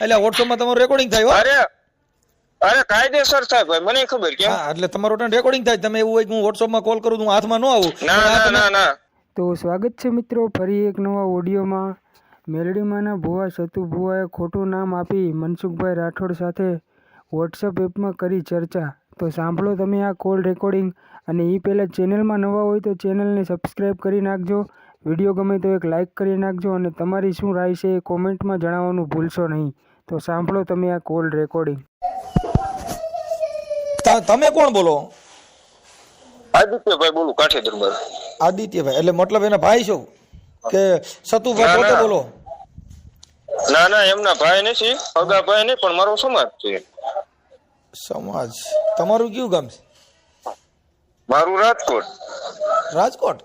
એટલે વોટ્સઅપમાં તમારું રેકોર્ડિંગ થાય હો. અરે અરે કાયદેસર સાહેબ ભાઈ મને ખબર કેમ? હા એટલે તમારું રેકોર્ડિંગ થાય. તમે એવું હોય કે હું વોટ્સઅપમાં કોલ કરું તો હું હાથમાં ન આવું. ના ના ના ના. તો સ્વાગત છે મિત્રો ફરી એક નવા ઓડિયોમાં મેલડીમાંના ભુવા સતુ ભુવાએ ખોટું નામ આપી મનસુખભાઈ રાઠોડ સાથે વોટ્સઅપ એપમાં કરી ચર્ચા. તો સાંભળો તમે આ કોલ રેકોર્ડિંગ અને એ પહેલાં ચેનલમાં નવા હોય તો ચેનલને સબસ્ક્રાઈબ કરી નાખજો. વીડિયો ગમે તો એક લાઇક કરી નાખજો અને તમારી શું રાય છે એ કોમેન્ટમાં જણાવવાનું ભૂલશો નહીં. તો સાંભળો તમે આ કોલ રેકોર્ડિંગ તમે કોણ બોલો? આદિત્યભાઈ બોલું કાઠી દરબાર આદિત્યભાઈ એટલે મતલબ એના ભાઈ છો? કે સતુભાઈ પોતે બોલો? ના ના એમના ભાઈ નથી અગા ભાઈ નહીં પણ મારો સમાજ છે. સમાજ? તમારું કયું ગામ છે? મારું રાજકોટ. રાજકોટ?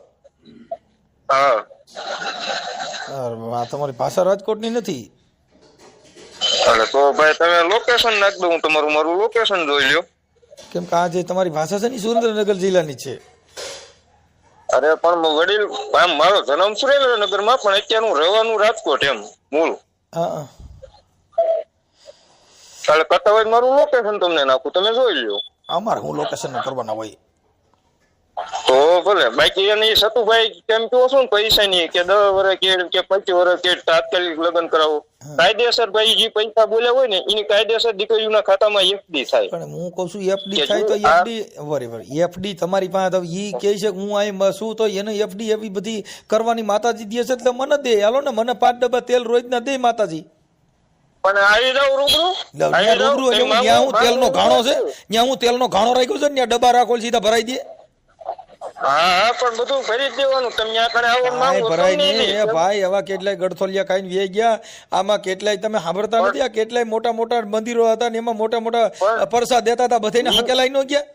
હા. તમારી ભાષા રાજકોટની નથી. એટલે તો ભાઈ તમે લોકેશન નાખ દો હું તમારું મારું લોકેશન જોઈ લ્યો. કેમ કે આ જે તમારી ભાષા છે ને સુરેન્દ્રનગર જિલ્લાની છે. અરે પણ વડીલ આમ મારો જન્મ સુરેન્દ્રનગરમાં પણ અત્યારે હું રહેવાનું રાજકોટ એમ મૂળ. હા હા. એટલે કરતા હોય મારું લોકેશન તમને નાખું તમે જોઈ લ્યો. અમારે હું લોકેશન કરવાના હોય. તો ભલે બાકી એને સતુભાઈ કેમ કહો છો ને પૈસા ની કે દસ વર્ષ કે કે પચીસ વર્ષ કે તાત્કાલિક લગ્ન કરાવો. કાયદેસર ભાઈ જે પૈસા બોલ્યા હોય ને એની કાયદેસર દીકરીઓના ખાતામાં એફડી થાય. પણ હું કહું છું એફડી થાય તો એફડી વરે એફડી એફડી તમારી પાસે હવે ઈ કહે છે કે હું અહીં શું તો એને એફડી એવી બધી કરવાની માતાજી દે છે એટલે મને દે. હાલો ને મને પાંચ ડબ્બા તેલ રોજ ના દે માતાજી. પણ આવી જાવ રૂબરૂ? આવી જાવ, રૂબરૂ એટલે હું ત્યાં હું તેલનો ઘાણો છે. ત્યાં હું તેલનો ઘાણો રાખ્યો છે ને ત્યાં ડબ્બા રાખો સીધા ભરાઈ દે. હા પણ બધું ભરી દેવાનું. તમે આ આવો માંગો ભરાય નહીં. એ ભાઈ આવા કેટલાય ગડથોલિયા ખાઈને વે ગયા. આમાં કેટલાય તમે સાંભળતા નથી આ કેટલાય મોટા મોટા મંદિરો હતા ને એમાં મોટા મોટા પરસાદ દેતા હતા બધાને હકેલાઈ ન ગયા?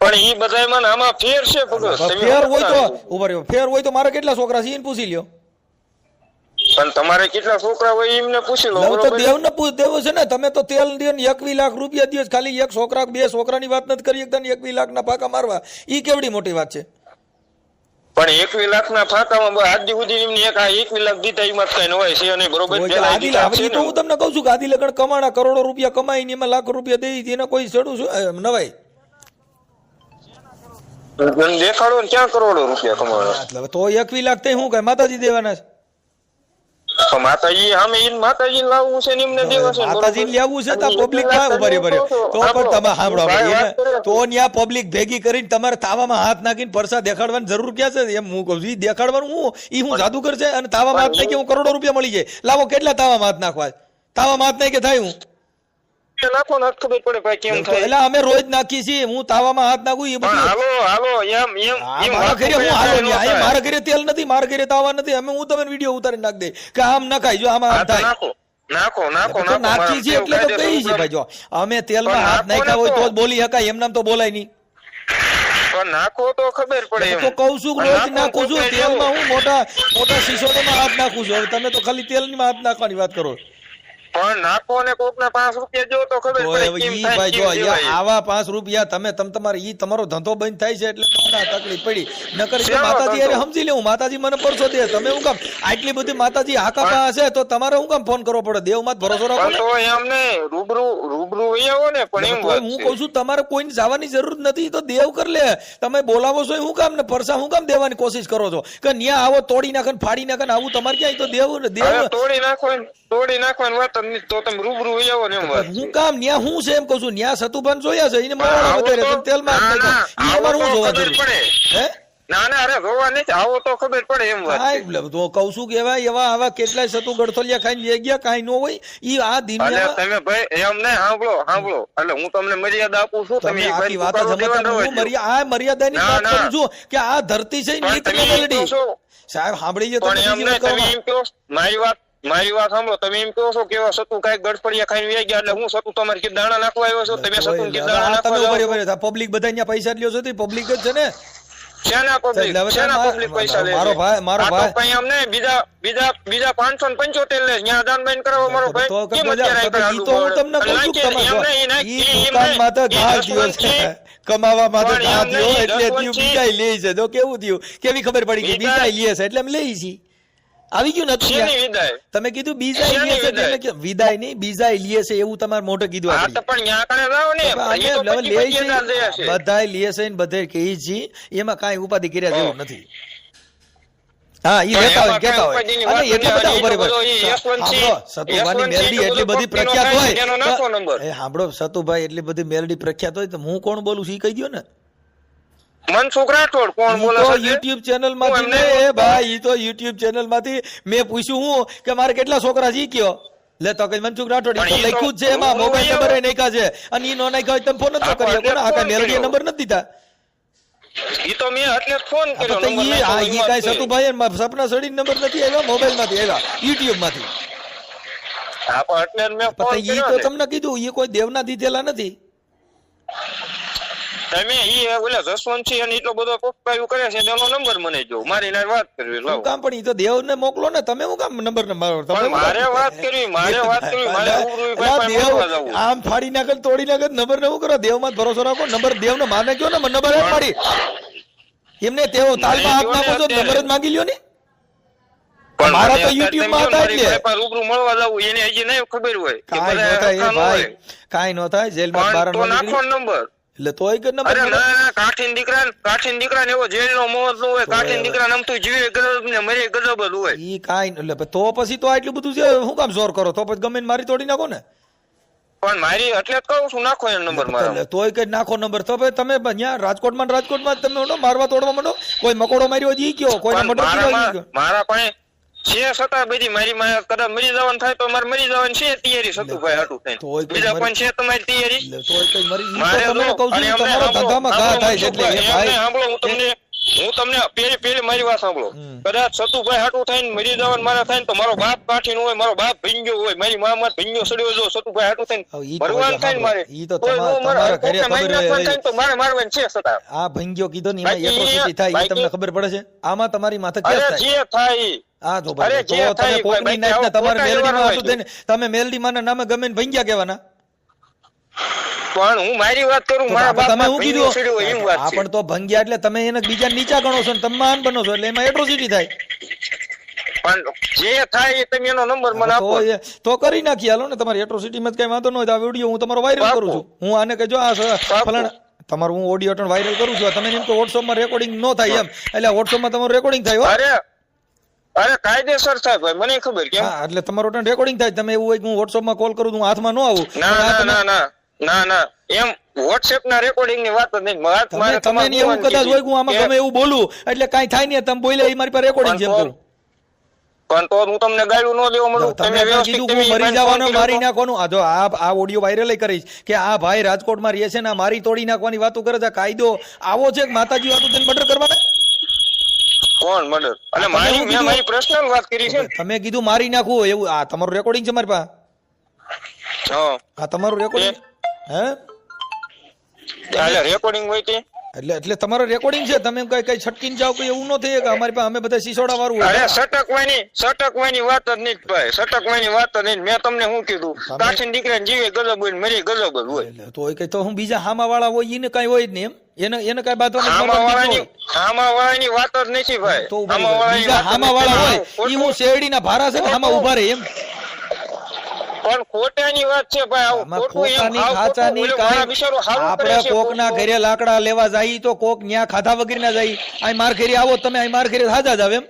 પણ ઈ બધાયમાં આમાં ફેર છે ફેર હોય તો ઊભા રહ્યો ફેર હોય તો મારા કેટલા છોકરા છે એને પૂછી લ્યો. પણ તમારે કેટલા છોકરા હોય એમને પૂછી લો તો બરોબર? દેવ ને પૂછ દેવો છે ને તમે તો તેલ દે ને એકવી લાખ રૂપિયા દિવસ ખાલી એક છોકરા બે છોકરાની વાત નથી કરી એકદમ એકવી લાખ ના પાકા મારવા. એ કેવડી મોટી વાત છે? પણ એકવી લાખ ના ફાંકામાં આજ સુધી એમને એક આ એકવી લાખ દીધા એમાં કઈ હોય છે અને બરોબર? તો આદિ હું તમને કહું છું કે આદિ લગન કમાણા કરોડો રૂપિયા કમાઈને એમાં લાખ રૂપિયા દઈ એને કોઈ ચડું છું નવાય. દેખાડો ને ક્યાં કરોડો રૂપિયા કમાવા એટલે તો એકવી લાખ થઈ હું કઈ માતાજી દેવાના છે? માતાજી સામે ઈ માતાજી લાવવું છે ને એમને દેવા માતાજી બરોબર? છે તો પબ્લિક એકવી ઊભા રહ્યો, ઊભા તો પણ તમે સાંભળો ભાઈ ભાઈ, વાત કરે એને- તો ત્યાં પબ્લિક ભેગી કરીને તમારે તાવામાં હાથ નાખીને પરસા દેખાડવાની જરૂર ક્યાં છે? એમ હું કહું છું દેખાડવાનું હું ઈ હું જાદુ કરશે અને તાવામાં હાથ નાખી હું કરોડો રૂપિયા મળી જાય. લાવો કેટલા તાવામાં હાથ નાખવા તાવામાં હાથ નાખી થાય હું? નાખો ને ખબર પડે ભાઈ કેમ થાય. એટલે અમે રોજ નાખી છીએ હું તાવામાં હાથ નાખું એ બધું. હાલો હાલો એમ એમ મારા ઘરે હું હાલો ન નહીં આ મારા ઘરે તેલ નથી મારા ઘરે તાવા નથી અમે હું તમને વિડિયો ઉતારી નાખ દે. કે આમ નખાય જો આમાં હા, આમ થાય. નાખો નાખો નાખો નાખી છે એટલે તો કહીએ છે ભાઈ જો અમે તેલમાં હાથ નાખ્યા હોય ને તો. જ બોલી શકાય એમ નામ તો બોલાય નહીં. પણ નાખો તો ખબર પડે તો કહું છું રોજ નાખું છું તેલમાં હું મોટા મોટા સિસોડામાં હાથ નાખું છું. હવે તમે તો ખાલી તેલની હાથ નાખવાની વાત કરો પણ નાખો ને કોક ના રૂપિયા જો તો ખબર પડે કેમ થાય, જો આવા પાંચ રૂપિયા તમે તમ તમારે ઈ તમારો ધંધો બંધ થાય છે એટલે તકલીફ પડી. નકર માતાજી હવે સમજી લેવું માતાજી મને પરસો દે. તમે હું કામ આટલી બધી માતાજી હાકા હશે તો તમારે હું કામ ફોન કરવો પડે? દેવમાં ભરોસો રાખો તો એમ રૂબરૂ વહી આવો ને પણ એમ હું કહું છું તમારે કોઈને જવાની જરૂર નથી તો દેવ કર લે. તમે બોલાવો છો હું કામ ને પરસા હું કામ દેવાની કોશિશ કરો છો? કે ન્યા આવો તોડી નાખે ફાડી નાખે ને આવું તમારે ક્યાંય? તો દેવ ને દેવ તોડી નાખો તોડી નાખવાની વાત તો તમે રૂબરૂ હોઈ આવો ને એમ વાત હું કામ ન્યા હું છે એમ કહું છું ન્યા સતુભાન જોયા છે એને મારા આવો વધારે તો- તેલમાં ના, હાથ ના, નાખ્યા. ઈ આવો અમારે જોવા જરૂર હે? ના ના અરે જોવા નહીં આવો તો ખબર પડે એમ વાત હા એટલે તો કહું છું કે એવા એવા આવા કેટલાય સતુ ગડથોલિયા ખાઈને ગયા કાંઈ ન હોય ઈ આ તમે ભાઈ એમ નહીં સાંભળો સાંભળો. એટલે હું તમને મર્યાદા આપું છું તમે તમે એક વાત સમજતા આ મર્યાદાની વાત કરું છું કે આ ધરતી છે તમે એમ કહો સાહેબ તમે એમ તમે મારી વાત મારી વાત સાંભળો તમે એમ કહો છો કે સતુ કાંઈક ગડફડિયા ખાઈને વ્યાઈ ગયા એટલે હું સતુ તમારે કે દાણા નાખવા આવ્યો છો? તમે સતુ કે દાણા તમે નાખવા. આ પબ્લિક બધા અહીંયા પૈસા લ્યો છો તો પબ્લિક જ છે ને? શેના પબ્લિક શેના પબ્લિક પૈસા લે મારો ભાઈ- મારો ભાઈ- કંઈ એમ બીજા બીજા બીજા પાંચસો ને પંચોતેર લે ત્યાં દાન બેન કરાવો મારો ભાઈ. કેમ અત્યારે કદાચ ઈ તો હું તમને કહું છું તમે ઈ. કમાવા એટલે લે છે. તો કેવું થયું? કેવી ખબર પડી કે બીજા- લે છે? એટલે લઈ છી. આવી ગયું ને? હતું શેની ત્યાં? વિદાય? તમે કીધું બીજા વિદાય? નહીં બીજા છે એવું તમારે મોઢે કીધું હા આગળ. તો પણ ન્યા કણે જાઓ ને. દે બધે કહે એમાં કાંઈ ઉપાધિ કર્યા જેવું નથી. હા ઈ લેતા હોય એમાં હોય. અને એટલા બધા નથી. બધો સાંભળો, મેલડી એટલી બધી પ્રખ્યાત હોય એ સાંભળો સતુભાઈ એટલી બધી મેલડી પ્રખ્યાત હોય તો હું કોણ બોલું છું? ઈ કહી દ્યો ને. મનસુખ રાઠોડ કોણ બોલે છે? યુટ્યુબ ચેનલમાંથી ને એ ભાઈ ઈ તો યુટ્યુબ ચેનલમાંથી મેં પૂછ્યું હું કે મારે કેટલા છોકરા છે કયો? લે તો કઈ મનસુખ રાઠોડ ઈ લખ્યું છે એમાં મોબાઈલ નંબર એ નાખ્યા છે. અને ઈ નો નાખ્યા હોય તમે ફોન નતો ન હા, કરી શકો ને આ કઈ મેલડીએ નંબર નથી દીધા. ઈ તો મેં એટલે ફોન કર્યો નંબર ઈ આ ઈ કાંઈ સતુભાઈ સપના સડી નંબર નથી આવ્યા મોબાઈલમાંથી આવ્યા યુટ્યુબમાંથી. હા પણ એટલે મેં ફોન ઈ કર્યો તો તમને કીધું ઈ કોઈ દેવના દીધેલા નથી. તમે ઈ ઓલા જસવંતસિંહ અને એટલો બધો પપ્પાયું કરે છે એનો નંબર મને જો મારી નાર વાત કરવી લાવો. કામ પણ ઈ તો દેવને મોકલો ને તમે હું કામ નંબર ને મારો? તમે મારે વાત કરવી મારે વાત કરવી મારે દેવ આમ ફાડી નાખે તોડી નાખે નંબર ને હું કરો? દેવમાં ભરોસો રાખો નંબર દેવને માને કયો ને નંબર એ પાડી. એમને તેઓ તાલમાં હાથ નાખો છો નંબર જ માંગી લ્યો ને? પણ મારા તો યુટ્યુબમાં હતા એટલે. રૂબરૂ મળવા જાવ એને હજી નહીં ખબર હોય કે કાંઈ નો થાય ન ભાઈ. કાંઈ થાય જેલમાં બાર પણ નો નાખો નંબર એટલે તોય કે નંબર અરે ના ના કાઠીન દીકરા કાઠીન દીકરા ને એવો જેલનો મોહ ન હોય કાઠીન દીકરા નામ તું જીવે ગજબ ને મરે ગજબ જ હોય. ઈ કાઈ એટલે તો પછી તો આટલું બધું છે હું કામ જોર કરો? તો પછી ગમે મારી તોડી નાખો ને. પણ મારી એટલે કહું છું નાખો એનો નંબર મારો. એટલે તોય કઈ નાખો નંબર. તો ભાઈ તમે ત્યાં રાજકોટમાં રાજકોટમાં તમે મારવા તોડવા માંડો? કોઈ મકોડો માર્યો જી ઈ કયો? કોઈ મર્ડર. મારા પાસે છે છતાં બધી મારી માં કદાચ મરી જવાનું થાય તો મારે મરી જવાની છે તૈયારી સતુભાઈ હાટું થઈને. બીજા પણ છે તમારી તૈયારી? મરી તમારો ધંધામાં ઘા થાય છે એટલે ભાઈ સાંભળો હું તમને હું તમને પેલી પેલી મારી વાત સાંભળો. કદાચ સતુભાઈ હાટું થઈને મરી જવાનું મારા થાય ને તો મારો બાપ કાઠીનો હોય મારો બાપ ભીંજો હોય મારી મા માં ભીંજો સડ્યો જો સતુભાઈ હાટું થઈને. મરવાનું થાય ને મારે. ઈ તો તમારા- ઘરે ખબર તો મારે મારવાનું છે સતા. આ ભીંજો કીધો ને એમાં એટ્રોસિટી થાય એ તમને ખબર પડે છે? આમાં તમારી માથે અરે થાય. જે થાય. આ જો ભાઈ જો તમે કોકની નાખના તમારે મેલડી માં વ્યવહાર હાથું તમે મેલડી માં નામે ગમે ભંગ્યા કેવાના? પણ હું મારી વાત કરું મારા બાપ તમે હું એમ કીધું વાત છે. પણ તો ભંગ્યા એટલે તમે એને બીજા નીચા ગણો છો ને તમે માન બનો છો એટલે એમાં એટ્રોસિટી થાય. પણ જે થાય એ તમે એનો નંબર મને આપો. તો કરી નાખી હાલો ને તમારી એટ્રોસિટીમાં માં કઈ વાંધો ન હોય આ વિડિયો હું તમારો વાયરલ કરું છું. હું આને કહેજો આ ફલાણા તમારું હું ઓડિયો વાયરલ કરું છું. તમે એમ કે વોટ્સઅપમાં રેકોર્ડિંગ ન થાય એમ. એટલે વોટ્સઅપમાં તમારું રેકોર્ડિંગ થાય અરે અરે કાયદેસર થાય ભાઈ મને ખબર કેમ? હા એટલે તમારો ટાઈમ રેકોર્ડિંગ થાય. તમે એવું હોય કે હું વોટ્સઅપમાં કોલ કરું તો હું હાથમાં ન આવું. ના ના ના ના ના એમ વોટ્સએપ ના રેકોર્ડિંગની વાત નહીં. મારે તમે એવું કદાચ હોય હું આમાં તમે એવું બોલું એટલે કાઈ થાય નહીં તમે બોલે એ મારી પાસે રેકોર્ડિંગ છે એમ કરું. પણ તો હું તમને ગાળું ન દેવા મળું તમે વ્યવસ્થિત તમે મરી જવાનો મારી નાખવાનું. આ જો આ આ ઓડિયો વાયરલ કરીશ કે આ ભાઈ રાજકોટમાં રહે છે ને મારી તોડી નાખવાની વાતો કરે છે કાયદો આવો છે કે માતાજી વાતો તને મર્ડર કરવાના? કોણ મર્ડર? અને મારી મેં મારી પર્સનલ વાત કરી છે તમે કીધું મારી નાખવું એવું. આ તમારું રેકોર્ડિંગ છે મારી પાસે? હા. આ તમારું રેકોર્ડિંગ હે? એટલે રેકોર્ડિંગ હોય તે. એટલે એટલે તમારો રેકોર્ડિંગ છે. તમે કઈ કઈ છટકીન જાવ કે એવું ન થાય કે અમારી પાસે અમે બધા સિસોડા વાળું અરે સટકવાની સટકવાની વાત જ નહીં ભાઈ. સટકવાની વાત જ નહીં. મેં તમને શું કીધું? કાઠીન દીકરા જીવે ગજબ હોય મરી ગજબ જ હોય. તો કઈ તો હું બીજા હામા વાળા હોય એને કઈ હોય જ નહીં એમ. એને એને કઈ બાંધવાનું હામા બાંધવાનું વાળાની બીજું હોય. હામા વાળાની વાત જ નથી ભાઈ તો ઊભા હામા રહો. વાળાની બીજા વાત જ હામા નથી. વાળા હોય ઈ હું શેરડીના ભારા છે ને હામા ઊભા રહે એમ પણ ખોટાની વાત છે ભાઈ આવું ખોટું એમ. ખાચાની આપણે કોકના ઘરે લાકડા લેવા જાય તો કોક ન્યા ખાધા વગર ના જાય આ માર ઘરે આવો તમે આ માર ઘરે હાજા જ આવે એમ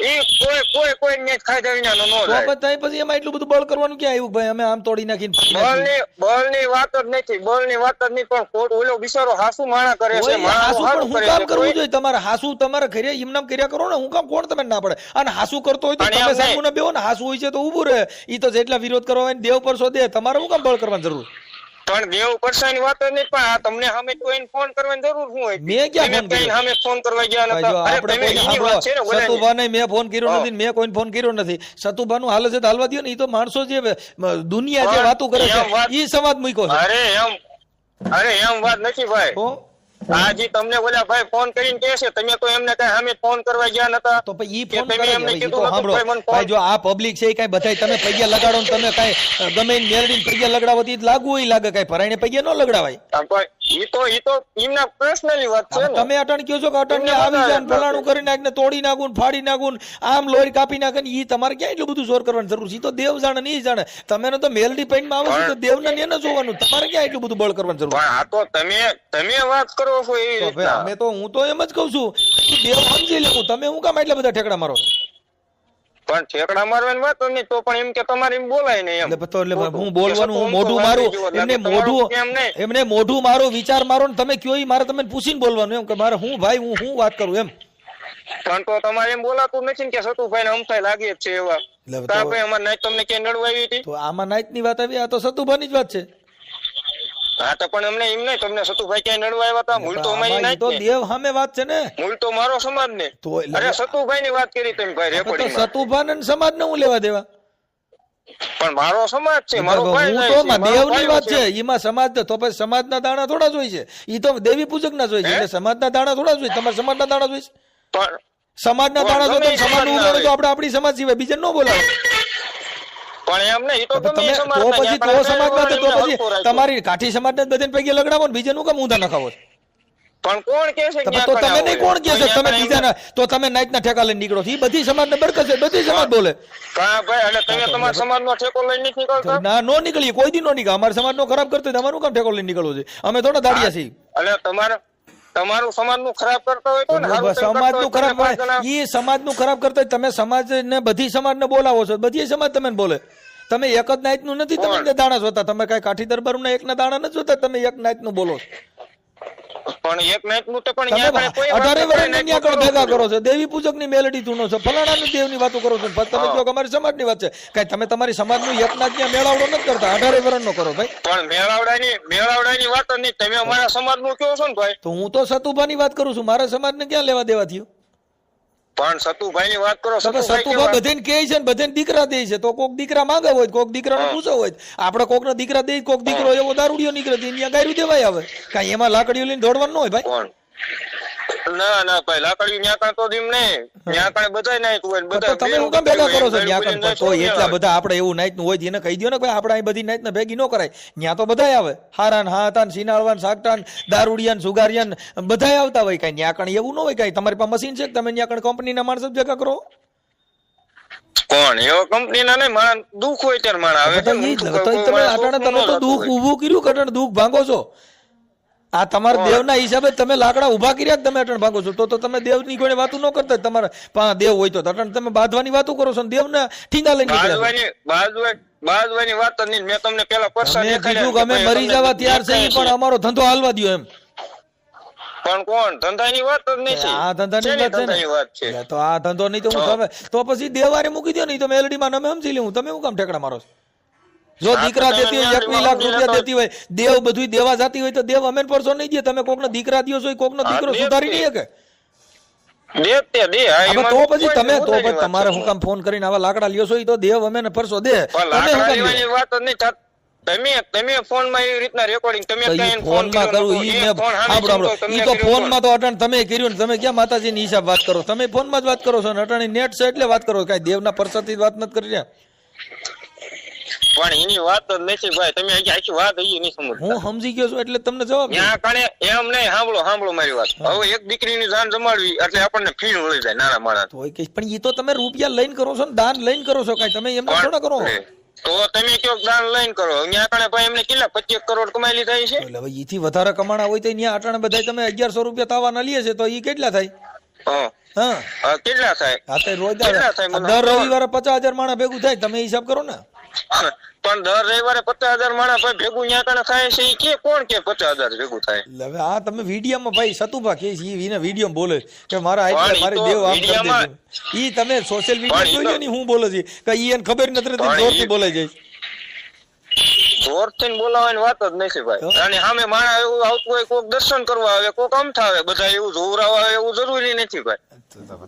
ઈ કોઈ કોઈ કોઈ ને ખાધા વિનાનો નો તો જાય. પછી પછી એમાં એટલું બધું બળ કરવાનું ક્યાં આવ્યું ભાઈ? અમે આમ તોડી નાખીને ફાડી નાખ્યું. બળની બળની વાત જ નથી બળની વાત જ નહીં પણ ખોટ ઓલો બિચારો હાસુ માણા કરે છે હાસુ પણ હું કામ કરવું જોઈએ? તમારે હાસુ તમારે ઘરે એમનામ કર્યા કરો ને હું કામ કોણ તમે ના પડે? અને હાસુ કરતો હોય તો તમે એમ ને બેહો ને હાસુ હોય છે તો ઊભું રહે. ઈ તો જેટલા વિરોધ કરવા હોય દેવ પર દે. તમારે હું કામ બળ કરવાની જરૂર? પણ દેવ પરસાની વાત નહીં પણ આ તમને સામે કોઈને ફોન કરવાની જરૂર શું હોય? મેં ક્યાં ફોન કર્યો? કઈ સામે ફોન કરવા ગયા નતા? અરે તમે એની વાત છે ને સતુભાને મેં ફોન કર્યો નથી મેં કોઈને ફોન કર્યો નથી. સતુભાનું હાલ છે હાલવા દ્યો ને ઈ તો માણસો જે દુનિયા જે વાતો કરે છે ઈ સમાજ મૂક્યો છે. અરે એમ અરે એમ વાત નથી ભાઈ. તો આ જી તમને બોલ્યા ભાઈ ફોન કરીને કહે છે તમે તો એમને કઈ સામે ફોન કરવા ગયા નતા. તો ભાઈ ઈ ફોન તમે એમને કીધું સાંભળો. ભાઈ જો આ પબ્લિક છે કઈ બધાય તમે પૈયા લગાડો ને તમે કઈ ગમે મેરડીને પૈયા લગડાવતી લાગુ હોય લાગે કઈ ભરાઈને પૈયા ન લગડાવાય. ઈ તો ઈ તો એમના પર્સનલી વાત છે તમે અટણ કયો છો કે અટણ ને આવી જાય ફલાણું કરી નાખ ને તોડી નાખું ફાડી નાખું આમ લોહી કાપી નાખે ને ઈ તમારે ક્યાં એટલું બધું જોર કરવાની જરૂર છે? ઈ તો દેવ જાણે નહીં જાણે. તમે તો મેલડી પૈનમાં આવો છો તો દેવ ને એને જોવાનું. તમારે ક્યાં એટલું બધું બળ કરવાની જરૂર? આ તો તમે તમે વાત કરો છો એ અમે તો હું તો એમ જ કઉ છું દેવ સમજી લેવું. તમે હું કામ એટલા બધા ઠેકડા મારો? પણ ઠેકડા મારવાની વાત નહીં તો પણ એમ કે તમારે એમ બોલાય નહીં એમ. તો એટલે હું બોલવાનું હું મોઢું મારું એમને મોઢું એમને મોઢું મારો વિચાર મારો ને તમે કયો મારે તમે પૂછીને બોલવાનું એમ કે મારે હું ભાઈ હું હું વાત કરું એમ. પણ તો તમારે એમ બોલાતું નથી ને કે સતુભાઈ ને અમથાય લાગે છે એવા. તો- આપણે અમારે નાઈટ તમને ક્યાંય નડવા આવી હતી? તો આમાં નાઈટની વાત આવી આ તો સતુભાની જ વાત છે. હા તો પણ અમને એમ નહીં તમને સતુભાઈ ક્યાંય નડવા આવ્યા હતા? મૂળ તો અમારી આમાં તો દેવ સામે વાત છે ને. મૂળ તો મારો સમાજ ને. અરે સતુભાઈ ની વાત કરી તમે ભાઈ રેકોર્ડિંગ સતુભાન અને સમાજ ને હું લેવા દેવા? પણ મારો સમાજ છે મારો ભાઈ હું તો દેવની વાત છે. એમાં સમાજ તો પછી સમાજના દાણા થોડા જ હોય છે. ઈ તો દેવી પૂજક ના જ હોય છે. એટલે સમાજના દાણા થોડા જોઈ હોય તમારા સમાજના દાણા જોઈ છે. પણ સમાજના દાણા જો તમે સમાજના ઉદાહરણ તો આપણે આપણી સમાજ સિવાય બીજા ન બોલાવો. પણ એમ નહીં તો તમે તો પછી તો સમાજમાં તો પછી તમારી કાઠી સમાજને જ બધાને પૈકી લગડાવો ને બીજાનું કેમ ઊંધા નખાવો પણ કોણ કે છે તમે તો તમે નહીં કોણ કે છે? તમે બીજાના તો તમે નાઈટના ઠેકા લઈને નીકળો છો. ઈ બધી સમાજને બરકત છે બધી સમાજ બોલે. કા ભાઈ એટલે તમે તમારા સમાજનો ઠેકો લઈને નથી નીકળતા? ના નો નીકળી કોઈ દી નો નીકળે. અમારા સમાજનો ખરાબ કરતો હોય તો અમારું કામ ઠેકો લઈને નીકળવો છે. અમે થોડા દાડિયા છીએ. એટલે તમારે તમારું સમાજનું ખરાબ કરતા હોય તો ને સમાજનું ખરાબ જણા- સમાજનું ખરાબ કરતા હોય તમે સમાજને બધી સમાજને બોલાવો છો. બધી સમાજ તમે બોલે. તમે એક જ નાઈટનું નથી તમે દાણા જોતા. તમે કઈ કાઠી દરબારના એકના દાણા નથી જોતા તમે એક નાઈટનું બોલો છો. પણ એક નાઈટનું તો પણ કોઈ વાત અઢારે નહીં, વર્ષના night ન્યા નું ભેગા કરો છો. દેવી પૂજકની મેલડી ધૂનો છો. ફલાણાની દેવની વાતો કરો છો. તમે જો કહો સમાજની વાત છે. કઈ તમે તમારી સમાજનું એક ના ત્યાં મેળાવડો નથી કરતા. અઢારે વર્ષનો કરો ભાઈ. પણ મેળાવડાની મેળાવડાની વાત જ નહીં. તમે અમારા સમાજનું કહો છો ને ભાઈ. તો હું તો સતુભાની વાત કરું છું. મારા સમાજને ક્યાં લેવા દેવા થયું? પણ સતુભાઈ ની વાત કરો સતુભાઈ સતુભા બધાને કહે છે ને બધાને દીકરા દે છે. તો કોક દીકરા માંગે હોય કોક દીકરાને નો પૂછો હોય. આપણે કોકનો દીકરા દે કોક દીકરો એવો દારૂડિયો નીકળે ત્યાં ગાયરું દેવાય આવે. કઈ એમાં લાકડીઓ લઈને દોડવાનું ન હોય ભાઈ? કોણ? ના ના ભાઈ લાકડી ન્યા તો દીમ નહીં ન્યા બધાય નાઈટ તું બધા તમે હું કેમ ભેગા કરો છો? ન્યા ભેગું તો એટલા બધા આપણે એવું નાઈટનું હોય એને કહી દો ને ભાઈ આપણે અહીં બધી નાઈટ ને ભેગી ન કરાય. ન્યા તો બધાય આવે. હારાન હાતાન સિનાળવાન સાકટાન દારૂડિયાન સુગારિયાન બધાય આવતા હોય કાંઈ. ન્યા કણ એવું ન હોય કઈ. તમારી પાસે મશીન છે કે તમે ન્યા કણ કંપનીના માણસો ભેગા કરો? કોણ? એવો કંપની ના નહીં. મારા દુઃખ હોય ત્યારે મારા આવે ને. ને. તો તમે માણસ તમે તો દુઃખ. ઊભું કર્યું કટણ દુઃખ ભાંગો છો? આ તમારા દેવ દેવના હિસાબે તમે લાકડા ઊભા કર્યા તમે અટણ ભાંગો છો. તો તો તમે દેવની કોઈ વાતું ન કરતા. તમારા પા દેવ હોય તો. અટણ તમે બાંધવાની વાતો કરો છો ને દેવના ઠીંગા લઈને બાંધવાની વાત નહીં. મેં તમને પેલા પરસા તમે કીધું કે અમે મરી જવા તૈયાર છે. પણ અમારો ધંધો હાલવા દયો એમ. પણ કોણ? ધંધાની વાત જ નથી આ ધંધાની ની વાત છે વાત છે? ને તો આ ધંધો નહીં તો હું તમે તો પછી દેવારે મૂકી દો નહીં. તો મેલડીમાં અમે સમજી લઉં તમે હું કામ ઠેકડા મારો છો? જો દીકરા દેતી હોય મેલડીમાં લાખ રૂપિયા દેતી હોય દેવ બધું દેવા જાતી હોય તો દેવ અમે પરસો નહીં દે. તમે કોકનો દીકરા દિયો છો કોકનો દીકરો સુધારી નહીં શકે. તે પછી તમે તો પછી તમારે હું કામ ફોન કરીને આવા લાકડા લ્યો છો તો દેવ અમે ને પરસો દે. તમે હું લાકડા કામ લ્યો? લેવાની વાત જ તમે તમે ફોનમાં એવી રીતના રેકોર્ડિંગ તમે તો ફોનમાં કરું ઈ મેં ફોન ઈ તો અટાણ તમે કર્યું ને તમે ક્યાં માતાજીની હિસાબ વાત કરો તમે ફોનમાં જ વાત કરો છો ને અટાણી નેટ છે એટલે વાત કરો કાંઈ દેવના પરસાથી વાત નથી કરી રહ્યા. પણ એની વાત જ નથી ભાઈ. તમે આખી વાત હજી નહીં સમજતા. હું સમજી ગયો છું એટલે તમને જવાબ ત્યાં કણે એમ નહીં સાંભળો સાંભળો મારી વાત. હવે એક દીકરીની જાન જમાડવી એટલે આપણને ફીણ મળી જાય નાના માણસ. તો પણ એ તો તમે રૂપિયા લઈને કરો છો ને દાન લઈને કરો છો કાંઈ? તમે એમ થોડા કરો? તો તમે કયો દાન લઈને કરો. અહીંયા કણે ભાઈ એમને કેટલા? પચીસ કરોડ કમાઈ લીધા છે? એટલે હવે ઈથી વધારે કમાણા હોય તો અહીંયા આટણે બધા તમે અગિયારસો રૂપિયા તાવાના લઈએ છે તો ઈ કેટલા થાય? હા. હા. હા, કેટલા થાય? તો રોજ કેટલા થાય? દર રવિવારે પચાસ હજાર માણસ ભેગું થાય તમે હિસાબ કરો ને. પણ દર રવિવારે પચાસ હજાર માણસ ભાઈ ભેગું ત્યાં કણે થાય છે કે કોણ કે પચાસ હજાર ભેગું થાય? હવે આ તમે વિડીયોમાં ભાઈ સતુભા કે છે એને વીડિયો બોલે કે મારા પણ મારી દેવ આમ કરી દેજો. ઈ તમે સોશિયલ મીડિયા જોઈ ને હું બોલે છે. કે ઈ એને ખબર નથી જોરથી બોલે છે. જોરથી થી બોલાવાની વાત જ નથી ભાઈ. અને સામે માણા એવું આવતું હોય કોક દર્શન કરવા આવે કોક અમથા થાવે બધા એવું જોવરાવા આવે એવું જરૂરી નથી ભાઈ.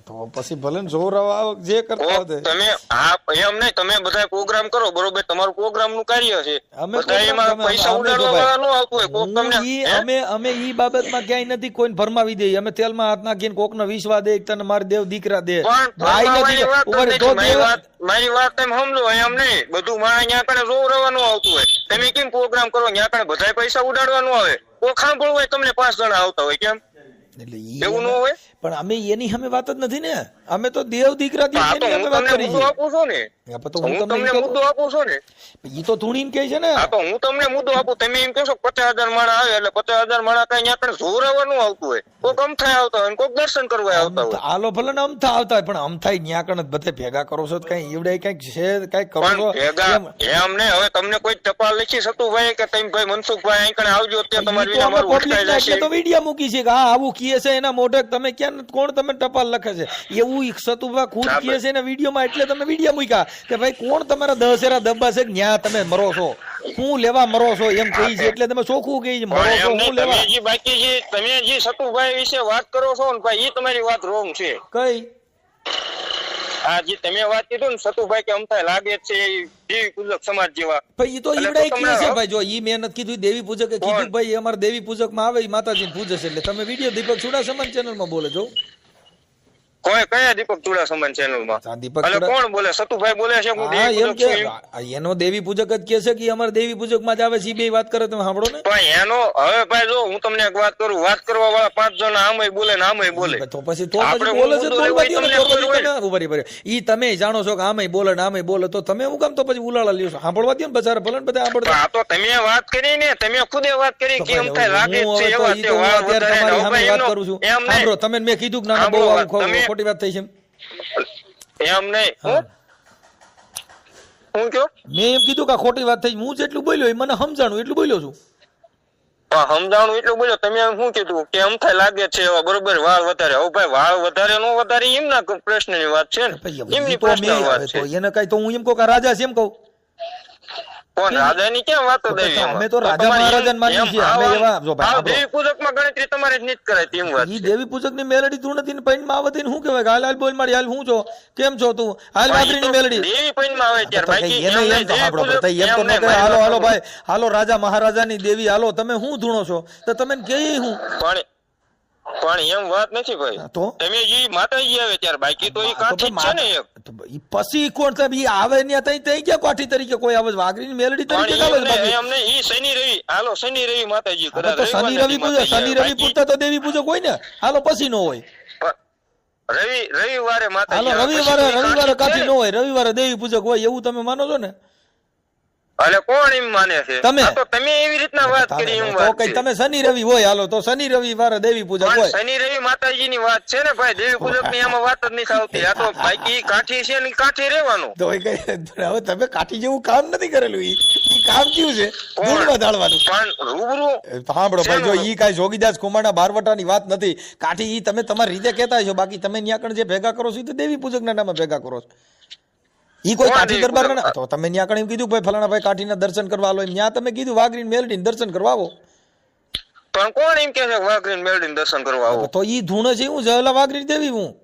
તો પછી ભલે જોર આવે જે કરતા હોય. તમે હા એમ નહીં તમે બધા પ્રોગ્રામ કરો બરોબર તમારું પ્રોગ્રામનું કાર્ય છે. બધા એમાં પૈસા ઉડાડવા વાળા ન આવતું હોય કોક તમને? અમે અમે ઈ બાબતમાં ક્યાંય નથી કોઈને ભરમાવી દઈએ. અમે તેલમાં હાથ નાખીને કોકનો વિશ્વા દે તને મારી દેવ દીકરા દે. ભાઈ નથી. તો દેવ- મારી વાત તમે સમજો એમ નહીં. બધું માણસ અહીંયા કણે જોવરાવાનું આવતું હોય. તમે કેમ પ્રોગ્રામ કરો અહીંયા કણે બધા પૈસા ઉડાડવાનું આવે? કોક સાંભળવું હોય તમને પાંચ જણા આવતા હોય કેમ? એટલે એવું ન હોય? પણ અમે એની સામે વાત જ નથી ને. અમે તો દેવ દીકરા આપું છું ને. પણ તો હું હું તમને તમને મુદ્દો આપું છું ને? ઈ તો ધૂણીને કહે છે ને. હા તો હું તમને મુદ્દો આપું. તમે એમ કહો છો પચાસ હજાર માણસ આવે એટલે પચાસ હજાર માણસ કઈ ત્યાં જોરાવાનું આવતું હોય. કોક અમથાય આવતા હોય કોક દર્શન કરવા આવતા હોય. આલો ભલે ને અમથા આવતા હોય પણ અમથાય ન્યા કણ જ બધે ભેગા કરો છો કઈ ઈવડે કંઈક છે કંઈક કરો છો? ભેગા એમ- ને હવે તમને કોઈ ટપાલ લખી સતુભાઈ કે તમે ભાઈ મનસુખભાઈ અહીં કણે આવજો તે તમારી વિના જશે. તો વિડિયા મૂકી છે કે હા આવું કીએ છે એના મોઢે તમે ક્યાં કોણ તમે ટપાલ લખે છે? એવું સતુભાઈ ખુદ કીએ છે એના વિડીયોમાં એટલે તમે વિડિયા મૂક્યા. કે ભાઈ કોણ તમારા દસેરા દબ્બા છે? ન્યા તમે મરો છો. હું લેવા મરો છો એમ કહી છે એટલે તમે ચોખ્ખું કહી મરો છો હું લેવા? જે બાકી તમે જે સતુભાઈ વિશે વાત કરો છો ને ભાઈ એ તમારી વાત રોંગ છે. કઈ? આ જે તમે વાત કીધું ને સતુભાઈ કે અમથાય લાગે છે દેવી પૂજક સમાજ જેવા. ભાઈ ઈ તો છે ભાઈ જો ઈ મહેનત કીધું દેવી પૂજકે કીધું? ભાઈ અમારે દેવી પૂજકમાં આવે માતાજી પૂજે છે એટલે તમે વીડિયો દીપક ચુડાસમા ચેનલમાં બોલે છો કયા દીપક ચુડાસમાન ચેનલમાં? દીપક અને કોણ બોલે? સતુભાઈ બોલે છે હું દેવી પૂજક છું એનો દેવી પૂજક જ કહે છે કે અમાર દેવી પૂજકમાં જ આવે છે બે વાત કરે તમે સાંભળો ને. પણ એનો હવે ભાઈ જો હું તમને એક વાત કરું વાત કરવા વાળા પાંચ જણ આમય બોલે ને આમય બોલે. તો પછી તો પછી બોલે છે તો બોલવા બોલવું દ્યો ને, તો પછી તમે ઊભા રહી, ઊભા રહી. ઈ તમે જાણો છો કે આમેય બોલે ને આમય બોલે તો તમે હું કામ તો પછી ઉલાળા લ્યો છો? સાંભળવા દો ને બચારા ભલે બધા સાંભળતા. આ તો તમે વાત કરી ને તમે ખુદે વાત કરી કે એમ થાય લાગે છે એવા તે વધારે વાત કરું છું. સાંભળો તમે મેં કીધું કે ના બહુ આવું ખોટી વાત થઈ છે એમ. નહીં. હું. કયો? મેં એમ કીધું કે ખોટી વાત થઈ હું જેટલું બોલ્યો એ મને સમજાણું એટલું બોલ્યો છું. હા, સમજાણું એટલું બોલ્યો. તમે એમ શું કીધું? કે એમ થાય લાગે છે એવા બરોબર વાળ વધારે. હવે ભાઈ વાળ વધારે નો વધારે એમના પ્રશ્નની વાત છે ને. એમની પ્રશ્ન વાત છે. એને કઈ તો હું એમ કહું કે રાજા છે એમ કહું. કોણ રાજાની કેમ વાતો દેવી અમે તો તો રાજા તમારે મહારાજાને એમ- માનીએ એમ છીએ. અમે એવા- જો ભાઈ, આવા આપણો- દેવી ગણતરી તમારે જ નહીં કરાય તેમ વાત ઈ દેવી પૂજકની મેલડી તું નથી ને પૈણમાં આવતી ને શું કહેવાય? હાલ હાલ બોલ મારી હાલ હું છો? કેમ છો તું? હાલ માત્રી ની મેલડી. દેવી પૈણમાં આવે ત્યારે બાકી એને એમ એમ તો દેવી સાંભળો એમ તો ન નહીં, હાલો હાલો ભાઈ હાલો રાજા મહારાજા ની દેવી હાલો તમે હું ધૂણો છો? તો તમે કે હું? પણ પણ એમ વાત નથી ભાઈ. તો? તમે જે માતાજી આવે ત્યારે બાકી તો એ કાઠી છે ને એક. ઈ પછી કોણ સાહેબ ઈ આવે ને તઈ તઈ કે કાઠી તરીકે? કોઈ આવે? વાઘરી મેલડી તરીકે આવે નહીં, ઈ શનિ રવિ હાલો શનિ રવિ માતાજી કદાચ તો શનિ રવિ પૂજા શનિ રવિ પૂજા તો દેવી પૂજક કોઈ ને? હાલો પછી નો હોય. રવિ રવિવારે માતાજી હાલો રવિવારે રવિવારે કાઠી નો હોય રવિવારે દેવી પૂજક હોય એવું તમે માનો છો ને? ને. એટલે કોણ એમ માને છે? તમે. તો તમે એવી રીતના વાત કરી એમ તો વાત કઈ તમે શનિ રવિ હોય હાલો તો શનિ રવિવારે દેવી પૂજક હોય. શનિ રવિ માતાજીની વાત છે ને ભાઈ દેવી પૂજકની આમાં વાત જ નહીં આવતી. આ તો બાકી કાઠી છે ને કાઠી રહેવાનું. તો એ કઈ હવે તમે કાઠી જેવું કામ નથી કરેલું. ઈ કામ કયું છે? ધૂળમાં ઢાળવાનું પણ રૂબરૂ સાંભળો ભાઈ જો ઈ કાંઈ જોગીદાસ કુમારના બારવટાની વાત નથી. કાઠી ઈ તમે તમારી રીતે કહેતા છો બાકી તમે ન્યાકણ જે ભેગા કરો છો તો દેવી પૂજકના નામે ભેગા કરો છો. ઈ કોઈ કાઠી દરબાર ના તો તમે કણ એમ કીધું ભાઈ ફલાણા ભાઈ કાઠીના દર્શન કરવા આલો એમ. ન્યા તમે કીધું વાઘરી મેલડીને દર્શન કરવા આવો. પણ કોણ એમ કે છે વાઘરીને મેળવીને દર્શન કરવા આવો? તો ઈ ધૂણે છે હું જહલા વાઘરી દેવી હું.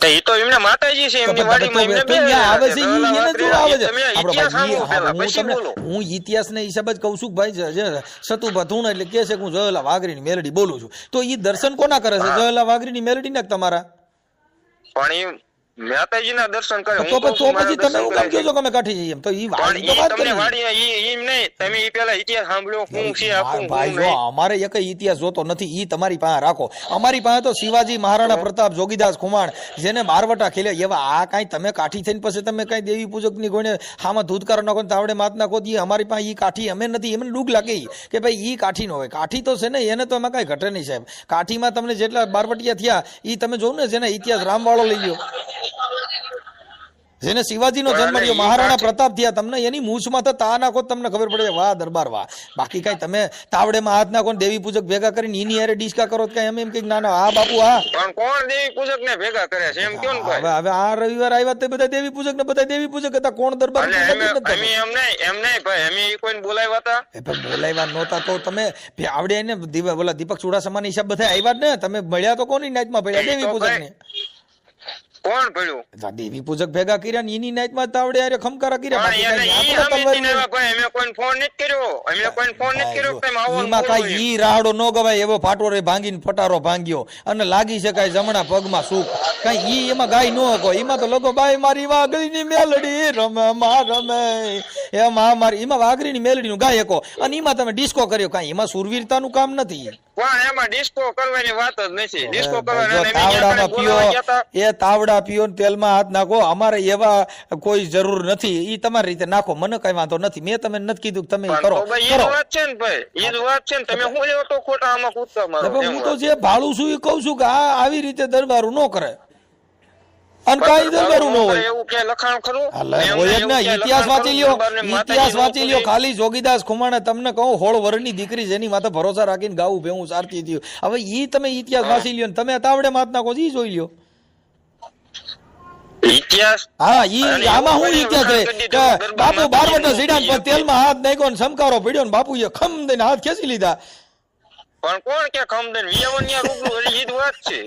તો ઈ તો એમને માતાજી છે એમની વાડીમાં એમને બે આવે છે ઈ એને શું આવે છે. આપણો ઇતિહાસ ભાઈ ઈ- સાંભળો હું તમને હું ઇતિહાસના હિસાબે જ કહું છું ભાઈ જે- જે સતુભા ધૂણ એટલે કે છે કે હું જહલા વાઘરીની મેલડી બોલું છું. તો ઈ દર્શન કોના કરે છે? જહલા વાઘરીની મેલડી ના તમારા? પણ માતાજીના દર્શન કરે તો તો પછી તમે દર્શન કામ કરે કહો કે અમે કાઠી જઈએ તો ઈ વાત તો વાત તમને વાડી ઈ એમ નહીં. તમે ઈ પેલા ઇતિહાસ સાંભળ્યો હું છે આખું ભાઈ જો અમારે એક ઇતિહાસ જોતો નથી ઈ તમારી પાસે રાખો. અમારી પાસે તો શિવાજી મહારાણા પ્રતાપ જોગીદાસ ખુમાણ જેને બારવટા ખેલે એવા આ કાઈ તમે કાઠી થઈને પછી તમે કાઈ દેવી પૂજકની કોઈને હામાં ધૂતકાર નાખો કોઈ તાવડે માત નાખો ઈ અમારી પાસે ઈ કાઠી અમે નથી. એમને ડૂગ લાગે કે ભાઈ ઈ કાઠી નો હોય. કાઠી તો છે ને એને તો એમાં કાઈ ઘટે નહીં સાહેબ. કાઠીમાં તમને જેટલા બારવટિયા થયા ઈ તમે જોઉં ને જેને ઇતિહાસ રામવાળો લઈ લ્યો જેને શિવાજીનો જન્મ રહ્યો મહારાણા પ્રતાપ થયા તમને એની મૂછમાં તો તા નાખો તમને ખબર પડે વાહ દરબાર વાહ. બાકી કઈ તમે તાવડેમાં હાથ નાખો દેવી પૂજક ભેગા કરીને એની હારે ડિસ્કા કરો કઈ એમ એમ કંઈક ના ના આ બાપુ આ પણ કોણ દેવી પૂજક ને ભેગા કરે છે? એમ કેમ હવે હવે આ રવિવાર આવ્યા તે બધા દેવી પૂજક ને બધા દેવી પૂજક હતા કોણ દરબાર અમે અમે. એમ નહીં એમ નહીં ભાઈ અમે કોઈને બોલાવ્યા હતા? એ બોલાવ્યા નહોતા તો તમે આવડે ને દીવા- ઓલા દીપક ચુડાસમાની હિસાબ બધા આવ્યા જ ને તમે મળ્યા તો કોની નાચમાં પડ્યા દેવી પૂજક ને કોણ પડ્યું દેવી પૂજક ભેગા કર્યા ને નાઈટમાં તાવડે હારે ખમકારા કર્યા. એને કાંઈ ને અમે કોઈ ફોન નથી કર્યો? અમે કોઈ ફોન નથી કર્યો કે આવો એમાં બોલો ઈ રાહડો ન ગવાય એવો ફાટોરે ભાંગીને ફટારો ભાંગ્યો. અને લાગી શકાય જમણા પગમાં સુખ. કાંઈ ઈ એમાં ગાય ન હકો. એમાં તો લોકો બાઈ મારી વાઘડીની મેલડી રમે માં રમે. એ માં મારી એમાં વાઘડીની મેલડીનું ગાય હકો. અને એમાં તમે ડિસ્કો કર્યો. કઈ એમાં સુરવીરતાનું કામ નથી. પણ એમાં ડિસ્કો કરવાની વાત જ નથી. ડિસ્કો કરવાની. એ તાવડા પીઓ ને તેલમાં હાથ નાખો. અમારે એવા કોઈ જરૂર નથી. એ તમારી રીતે નાખો. મને કઈ વાંધો નથી. મેં તમે નથી કીધું તમે કરો. તો ભાઈ ઈ જ કરો વાત છે ને ભાઈ. ઈ વાત છે ને તમે હું તો ખોટા આમાં કૂદકા મારો? હું તો જે ભાડું છું એ કહું છું કે આ આવી રીતે દરબારું ન કરે. ખાલી જોગીદાસ ખુમાણે તમને કહું હોળ વરની દીકરી જેની માથે ભરોસા રાખીને ગાવું ભેવું સારતી થયું હવે ઈ તમે ઇતિહાસ વાંચી લ્યો તમે તાવડે માત નાખો ઈ જોઈ લ્યો. ઇતિહાસ હા ઈ આમાં હું ઇતિહાસ વખાણ છે કરી કે દીધું, બાપુ પર તેલમાં હાથ નાખ્યો ને સમકારો પડ્યો ને બાપુએ ખમ દઈને હાથ ખેંચી લીધા. પણ કોણ કે ખમદન વિયવનિયા રૂબરૂ હજી ઈ વાત છે.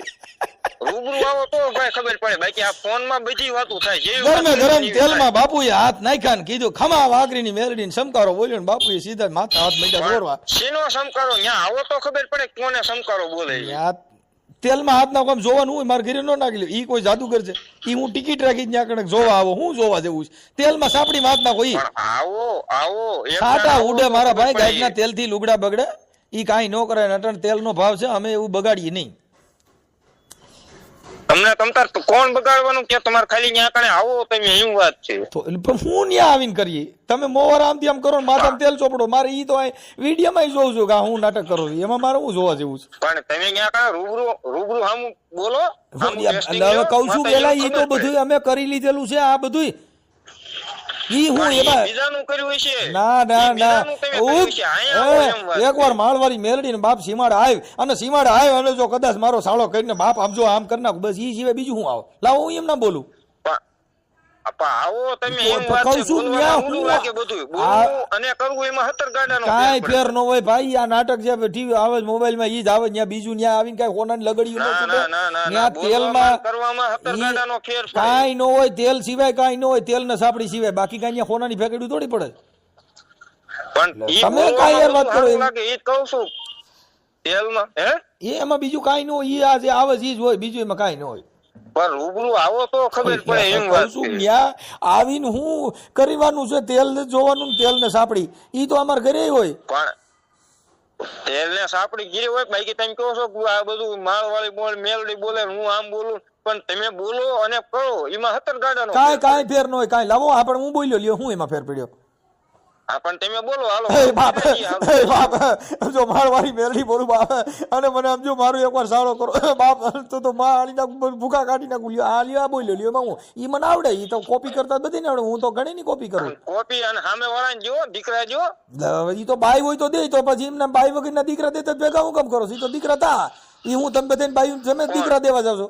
રૂબરૂ આવો તો ભાઈ ખબર પડે. બાકી આ ફોનમાં બધી વાતો થાય. ગરમે તેલમાં બાપુએ હાથ નાખ્યા ને કીધું ખમા વાઘરીની મેલડીને સમકારો બોલ્યો ને બાપુએ સીધા માથા હાથ મીઠા. દોરવા. શેનો સમકારો ન્યા આવો તો ખબર પડે કોને સમકારો બોલે છે. તેલમાં હાથ નાખો આમ જોવાનું હોય મારે ઘરે ન નાખી લે. ઈ કોઈ જાદુગર છે. એ હું ટિકિટ રાખી ત્યાં કણક જોવા આવો હું જોવા જેવું છે. તેલમાં સાપડીમાં હાથ નાખો ઈ. આવો આવો એક ઉડે મારા ભાઈ. ગાયના તેલથી લુગડા બગડે. ઈ કાંઈ ન કરે નટણ તેલનો ભાવ છે અમે એવું બગાડીએ નહીં. તમને તમતાર તો કોણ બગાડવાનું? કે તમારે ખાલી ન્યા કણે આવો તમે એવું વાત છે. તો એટલે હું ન્યા આવીને કરીએ. તમે મોવાર આમથી આમ કરો માથામાં તેલ ચોપડો. મારે ઈ તો અહીં વિડીયોમાં જોઉં છું કે હું નાટક કરું છું. એમાં મારે હું જોવા જેવું છે. પણ તમે ન્યા કણે રૂબરૂ રૂબરૂ આમ બોલો હવે કહું છું પેલા ઈ તો બધું અમે કરી લીધેલું છે આ બધું ઈ હું પણ બીજાનું કર્યું હશે? ના ના ના. બીજાનું તમે કર્યું હશે. અહીંયા આવો એક વાર માળવારી મેલડી ને બાપ સીમાડે આવ અને સીમાડે આવ અને જો કદાચ મારો સાળો કરીને બાપ આમ જો આમ કરી નાખું બસ ઈ સિવાય બીજું હું આવ? લાવો હું એમ ના બોલું. આવો તમે એમ વાત છું, બોલવામાં ન્યા ઊંડું હું લાગે બધું. અને કરવું એમાં હતર ગાડાનો કાંઈ ફેર પડે. હોય ભાઈ આ નાટક છે ટીવી આવે મોબાઈલમાં ઈ જ આવે ત્યાં બીજું ત્યાં આવીને કાંઈ હોનાની લગડીયું ન છૂટે. કરવામાં હતર ગાડાનો ફેર. કાંઈ હોય તેલ સિવાય કાંઈ નો હોય તેલ ને સાપડી સિવાય બાકી કઈ ત્યાં હોનાની ફેકડી થોડી પડે પણ તમે બોલવામાં યાર વાત કરો એમ. ઈ કહું છું. તેલમાં, હે? એ એમાં બીજું કાઈ ન હોય ઈ આ જે આવે ઈ જ હોય બીજું એમાં કાઈ ન હોય પણ રૂબરૂ આવો તો ખબર પડે એમ વાત છું. ન્યા આવીને હું કરવાનું છે તેલ ને જોવાનું તેલ ને સાપડી. ઈ તો અમાર ઘરે હોય. પણ તેલ ને સાપડી ગીરી હોય બાકી તમે કહો છો આ બધું માળવાળી બોલ મેલડી બોલે હું આમ બોલું પણ તમે બોલો અને કહો એમાં હતર ગાડાનો કાંઈ કાંઈ ફેર ન હોય કાંઈ. લાવો આપણે હું બોલ્યો લ્યો હું એમાં ફેર પડ્યો? પણ તમે બોલો હાલો. એ બાપ એ બાપ જો મારવાળી મેરડી બોલું બાપ અને મને સમજો મારું એકવાર સાળો કરો. બાપ તો તો માં આલી નાખું ભૂખા કાઢી નાખું. લ્યો આ લ્યો આ બોલ્યો લ્યો હું. ઈ મને આવડે ઈ તો કોપી કરતા બધી ને આવડે. હું તો ઘણી ની કોપી કરું. કોપી અને સામે વાળાને જો દીકરા જો ઈ તો બાઈ હોય તો દે તો પછી એમના બાઈ વગરના દીકરા દેતા ભેગા હું કામ કરો ઈ તો દીકરા તા ઈ હું તમે બધાને બાઈ તમે દીકરા દેવા જાવ છો.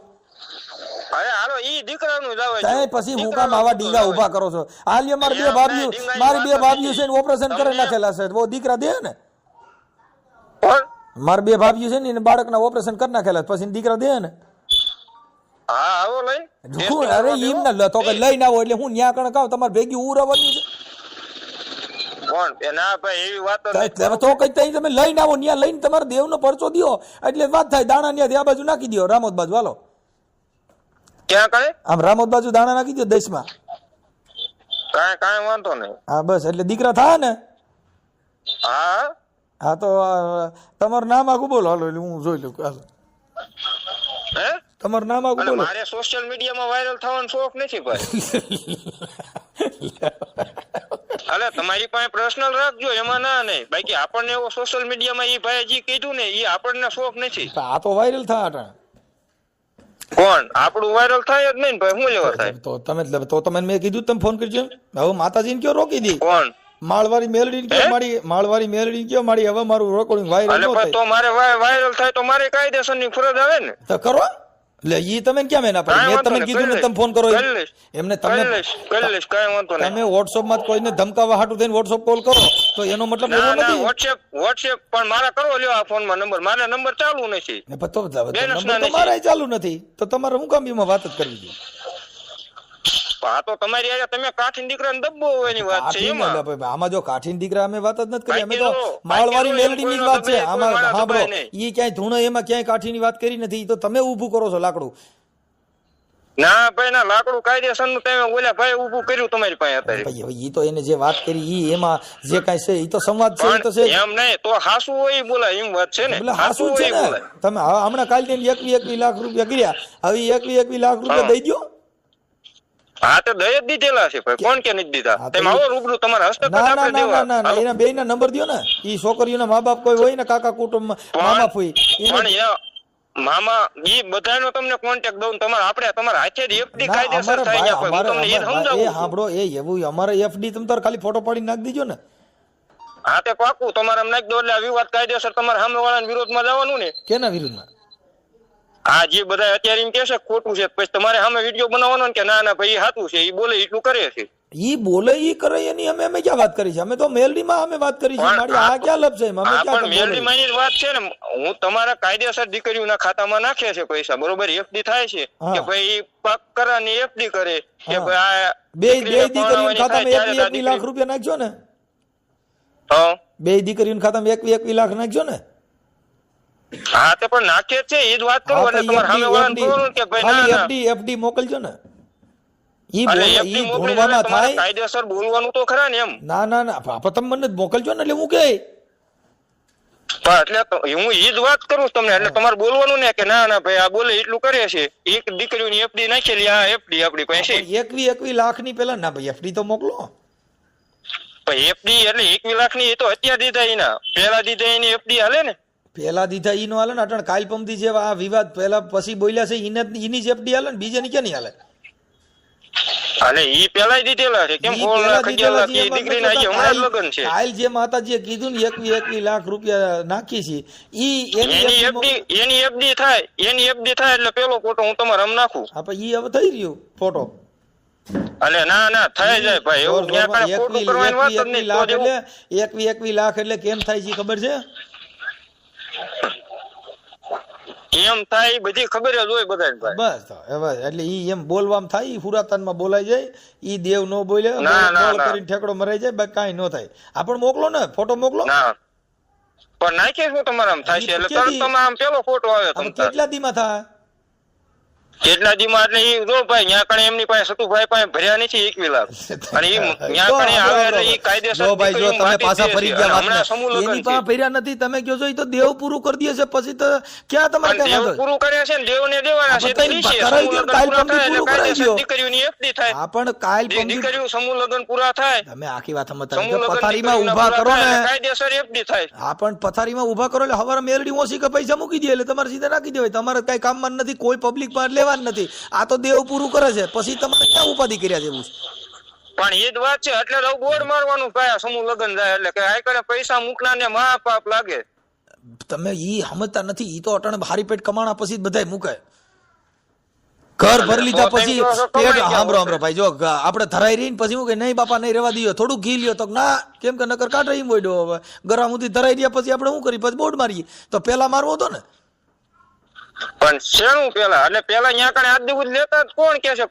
ઈ દીકરાનું જ આવે તાય પછી હું કામ આવા ડીંગા. ઊભા કરો છો. લ્યો મારી બે ભાભીઓ મારી બે ભાભીઓ છે ને ઓપરેશન કરી નાખેલા છે. બહુ દીકરા દે ને? મારી બે ભાભીઓ છે ને એને બાળકના ઓપરેશન કરી નાખેલા પછી દીકરા દે ને. હા આવો લઈ. અરે ના તો કે લઈને આવો એટલે હું ન્યા કણ કહું તમારે ભેગી ઉરાવવાની છે. કોણ? ના ભાઈ એવી વાત તો- તો કઈ તઈ તમે લઈને આવો ન્યા લઈને તમારે દેવનો પરચો દ્યો. એટલે વાત થાય દાણા ન્યા આ બાજુ નાખી દો રામોદ બાજુ હાલો. ક્યાં કઈ? આમ રામોદ બાજુ દાણા નાખી દો દેશમાં. કાંઈ કાંઈ વાંધો નહીં. હા બસ એટલે દીકરા થાય ને? હા? હા તો તમારું નામ આખું બોલો. હાલો એટલે હું જોઈ લઉં હાલો. હે? તમારું નામ આખું બોલો. મારે સોશિયલ મીડિયામાં વાયરલ થવાનો શોખ નથી ભાઈ. અલે તમારી પાસે પર્સનલ રાખજો એમાં ના નહીં. બાકી આપણને એવો સોશિયલ મીડિયામાં એ ભાઈ જે કીધું ને એ આપણને શોખ નથી. આ તો વાયરલ થયા અટાણે. કોણ? આપણું વાયરલ થાય જ નહીં ભાઈ શું લેવા થાય? તો તમે તો તમે મેં કીધું તમે ફોન કરજો. હવે માતાજીને કયો રોકી દી? કોણ? માળવારી મેલડી કયો હે? મારી માળવારી મેલડી કયો મારી હવે મારું રોકડું વાયરલ તો મારે વાયરલ થાય તો મારે કાયદેસરની ફરજ આવે ને. તો કરો. એટલે ઈ તમે કેમ એના પર? મેં તમને કીધું ને તમે ફોન કરો એમને તમને તમે વોટ્સઅપમાં કોઈને ધમકાવા હાટું થઈને વોટ્સઅપ કોલ કરો તો એનો મતલબ એવો નથી. વોટ્સએપ વોટ્સએપ પણ મારા કરો લ્યો આ ફોનમાં નંબર. મારા નંબર ચાલુ નથી. ને તો તો નંબર તો મારાય ચાલુ નથી. તો તમારે હું કામ એમાં વાત જ કરવી જોઈએ આ તો તમારી હારે તમે કાઠીન દીકરાને દબ્બો હોવાની વાત છે એમાં આમાં જો કાઠીન દીકરા અમે વાત જ નથી કરી. અમે તો બાકી જો- માળવાળી બાકી જો મેલડીની વાત છે. આમાં સાંભળો ઈ ક્યાંય ધૂણો એમાં ક્યાંય કાઠીની વાત કરી નથી. તો તમે ઊભું કરો છો લાકડું. ના ભાઈ ના લાકડું કાયદેસરનું તમે ઓલા ભાઈ ઊભું કર્યું તમારી પાસે અત્યારે. ઈ તો એને જે વાત કરી ઈ એમાં જે કાઈ છે ઈ તો સંવાદ છે ઈ તો છે એમ નહીં તો હાસુ હોય બોલાય એમ વાત છે ને. એટલે હાસુ છે ને. તમે હમણાં કાલે એકવી એકવી લાખ રૂપિયા કર્યા. હવે એકવી એકવી લાખ રૂપિયા દઈ દ્યો. હા તો દય જ દીધેલા છે ભાઈ કોણ કે નથી દીધા? તેમ આવો રૂબરૂ તમારા હસ્તક આપણે દેવા. ના ના એના બે ના નંબર દ્યો ને. ઈ છોકરીઓના મા બાપ કોઈ હોય ને કાકા કુટુંબ મામા ફોઈ પણ મામા ઈ બધાનો તમને કોન્ટેક્ટ દઉં તમારે આપણે તમારા હાથે જ એફડી કાયદેસર થાય પછી હું તમને એ સમજાવું એ છું. સાંભળો એ એવું અમારે એફડી તમે તાર ખાલી ફોટો પાડી નાખ દીજો ને. હા તે પાકું. તમારે નાખી દો એટલે આ વિવાદ કાયદેસર તમારે સામે વાળાના વિરોધમાં જવાનું ને. કેના વિરુદ્ધમાં આ જે બધા અત્યારે એમ કે છે ખોટું છે પછી તમારે સામે વીડિયો બનાવવાનો કે ના ના ભાઈ સાચું છે એ બોલે એટલું કરે છે. ઈ બોલે ઈ કરે એની અમે અમે ક્યાં વાત કરી છે? અમે તો મેલડીમાં અમે વાત કરી છે મારી આ ક્યાં લપ છે અમે ક્યાં પણ બોલે? મેલડી માની જ વાત છે ને હું તમારા કાયદેસર દીકરીઓના ખાતામાં નાખે છે પૈસા બરોબર? એફડી થાય છે કે ભાઈ પાક કરાની એફડી કરે કે ભાઈ આ બે બે દીકરીઓના ખાતામાં થાય એકવી ત્યારે એકવી આ લાખ રૂપિયા નાખજો ને. હા. બે દીકરીઓના ખાતામાં એકવી એકવી લાખ નાખજો ને. હા તે પણ નાખે છે એ જ વાત કરું એટલે તમારે સામે વાળાને કહું કે ભાઈ ના એફડી ના. FD મોકલજો ને. ઈ ઈ ભણવામાં થાય. કાયદેસર બોલવાનું તો ખરા ને એમ. ના ના ના તમે મને મોકલજો ને એટલે હું કે? એટલે હું ઈ જ વાત કરું તમને એટલે તમારે બોલવાનું ને કે ના ના ભાઈ આ બોલે એટલું કરે છે. એક દીકરીઓની એફડી નાખેલી આ એફડી આપડી પાસે એકવી એકવી લાખની પેલા ના ભાઈ એફડી તો મોકલો. એફડી એટલે એકવી લાખની એ તો અત્યારે દીધા એના. પેલા દીધા એની એફડી હાલે ને. પેલા દીધા ઈ નો હાલે ને અટણ કાલ પમથી જેવા આ વિવાદ પહેલા પછી બોલ્યા છે ઈને એની જેપડી હાલે ને બીજાની ક્યાં નહીં હાલે? અને ઈ પેલા દીધેલા છે કેમ એ દીકરીના હજી હમણાં લગન છે. કાલ જે માતાજીએ કીધું ને એકવી એકવી લાખ રૂપિયા નાખી છે ઈ એની એફડી એની એફડી થાય એની એફડી થાય એટલે પેલો ફોટો હું તમારે આમ નાખું. હા પણ ઈ હવે થઈ રહ્યું ફોટો. અને ના ના થાય જાય ભાઈ એવું ક્યાં કાંઈ એકવી કરવાની વાત જ નહીં એકવી એકવી લાખ એટલે કેમ થાય છે ખબર છે? એમ થાય બધી ખબર જ હોય બધાને ભાઈ. બસ તો એટલે ઈ એમ બોલવામાં થાય ઈ પુરાતનમાં બોલાઈ જાય ઈ દેવ નો બોલે. કરીને ઠેકડો મરાઈ જાય બાકી કાંઈ નો થાય. આપણ મોકલો ને ફોટો મોકલો. ના. પણ નાખીશ શું તમારે થાય છે? એટલે તમે આમ પેલો ફોટો આવે આમ તમ તાર. કેટલા દીમાં થાય? કેટલા દીમાં એટલે જો ભાઈ ન્યા કણે એમની પાસે સતુભાઈ પાસે ભર્યા નથી એક લાખ અને ન્યા કણે આવે એટલે એ કાયદેસર જો ભાઈ જો તમે પાછા ફરી ગયા વાત સમૂહ લગ્ન એની પાસે ભર્યા નથી. તમે કહો છો? એ તો દેવ પૂરું કરી દે છે. પછી તો ક્યાં તમારે દેવ પૂરું કરે છે ને દેવને દેવાના છે. તે છે. કરાઈ સમૂહ કાલ પંક્તિ પૂરું કાયદેસર દ્યો. દીકરીઓની FD થાય. આ પણ કાલ પંક્તિ દીકરીઓ સમૂહ લગન પૂરા થાય. તમે આખી વાત સમજતા નથી. પથારીમાં ઊભા કરો ને. કાયદેસર FD થાય. હા પણ પથારીમાં ઊભા કરો એટલે હવારે મેલડી ઓછી કે પૈસા મૂકી દે એટલે તમારે સીધા નાખી દેવાય. તમારે કઈ કામમાં નથી. કોઈ પબ્લિક પર લેવા જ નથી. આ તો દેવ પૂરું કરે છે. પછી તમારે ક્યાં ઉપાધિ કર્યા જેવું છે? પણ એ જ વાત છે એટલે લવ બોર્ડ મારવાનું કયા સમૂહ લગ્ન જાય એટલે કે આ કણે પૈસા મૂકનારને મહાપાપ લાગે. તમે ઈ સમજતા નથી ઈ તો અટાણે હારી પેટ કમાણા પછી બધાય મૂકે. ઘર ભરી લીધા પછી પેટ હામરો. હાંભળો ભાઈ જો આપણે ધરાઈ રહીને પછી હું કે નહીં બાપા નહીં રેવા દઈએ થોડું ઘી લ્યો તો ના કેમ કે નકર કાઢે એમ બોડ્યો હવે. ગરમ સુધી ધરાઈ રહ્યા પછી આપણે શું કરી પછી બોર્ડ મારીએ. તો પેલા મારવો હતો ને? પણ શેનું પેલા? એટલે પેલા ન્યા કણે આજ દિવસ લેતા કોણ કે છે